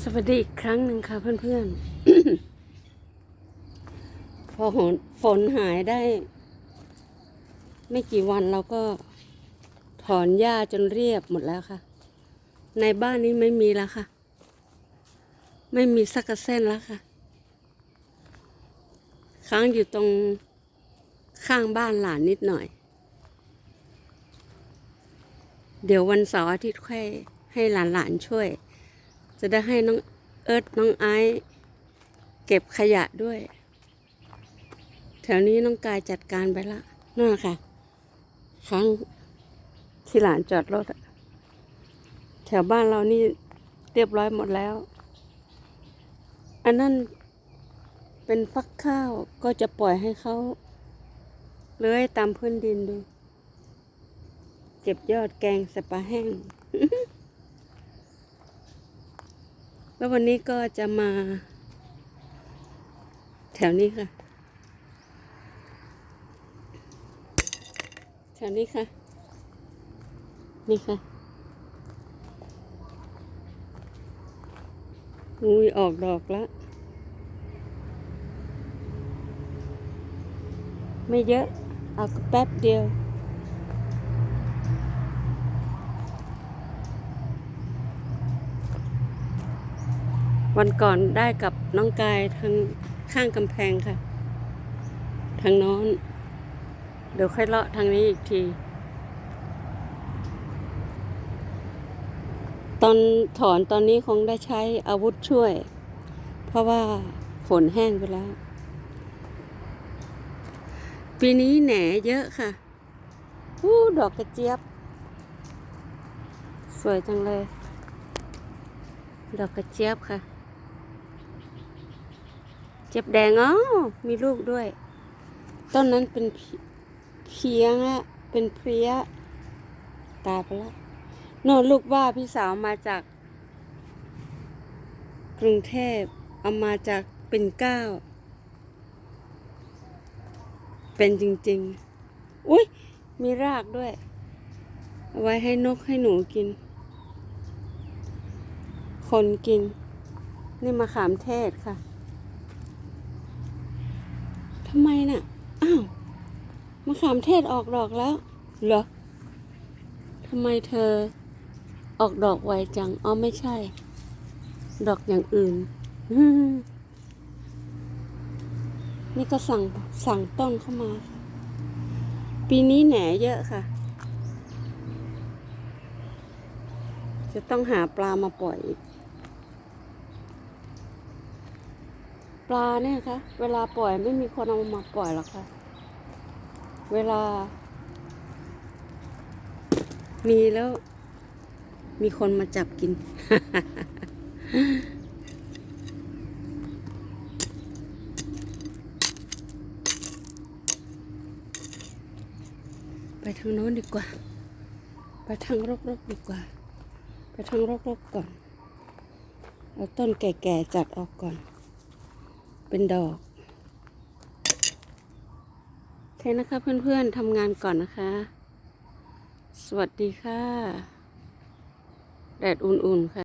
สวัสดีอีกครั้งหนึ่งค่ะเพื่อนๆ พอฝนหายได้ ไม่กี่วันเราก็ถอนหญ้าจนเรียบหมดแล้วค่ะ ในบ้านนี้ไม่มีแล้วค่ะ ไม่มีสักเส้นแล้วค่ะ ค้างอยู่ตรงข้างบ้านหลานนิดหน่อย เดี๋ยววันเสาร์อาทิตย์ค่อยให้หลานๆช่วย จะได้ให้น้องเอิร์ธน้องไอซ์เก็บขยะด้วย แถวนี้น้องกายจัดการไปละน่าค่ะ ครั้งที่หลานจอดรถแถวบ้านเรานี่เรียบร้อยหมดแล้ว อันนั้นเป็นฟักข้าวก็จะปล่อยให้เขาเลื้อยตามพื้นดินดู เก็บยอดแกงสปาแห้ง แล้ววันนี้ก็จะมา แถวนี้ค่ะ แถวนี้ค่ะ นี่ค่ะอุ้ยออกดอกแล้วไม่เยอะ เอาแป๊บเดียว วันก่อนได้กับน้องกายทางข้างกำแพงค่ะ ทางโน้น เดี๋ยวค่อยเลาะทางนี้อีกที ตอนถอนตอนนี้คงได้ใช้อาวุธช่วย เพราะว่าฝนแห้งไปแล้ว ปีนี้แหน่เยอะค่ะอู้ดอกกระเจี๊ยบ สวยจังเลย ดอกกระเจี๊ยบค่ะ จี๊ยบแดงอ๋อมีลูกด้วย ต้นนั้นเป็นเพียงอะเป็นเพี้ย ตายไปแล้วโน่นลูกว่าพี่สาวมาจาก กรุงเทพเอามาจากเป็นเก้า เป็นจริง ๆ อุ้ยมีรากด้วย เอาไว้ให้นกให้หนูกิน คนกิน นี่มะขามเทศค่ะ ทำไมน่ะ อ้าวมะขามเทศออกดอกแล้ว เหรอทำไมเธอออกดอกไวจัง อ๋อไม่ใช่ ดอกอย่างอื่น นี่ก็สั่งสั่งต้นเข้ามา ปีนี้แหน่เยอะค่ะ จะต้องหาปลามาปล่อยอีก ปลาเนี่ยคะ เวลาปล่อยไม่มีคนเอามาปล่อยหรอกค่ะ เวลา มีแล้ว มีคนมาจับกิน ไปทางโน้นดีกว่า ไปทางรกๆดีกว่า ไปทางรกๆก่อน เอาต้นแก่ๆจัดออกก่อน เป็นดอกโอเคนะคะเพื่อนๆทำงานก่อนนะคะ สวัสดีค่ะ แดดอุ่นๆค่ะ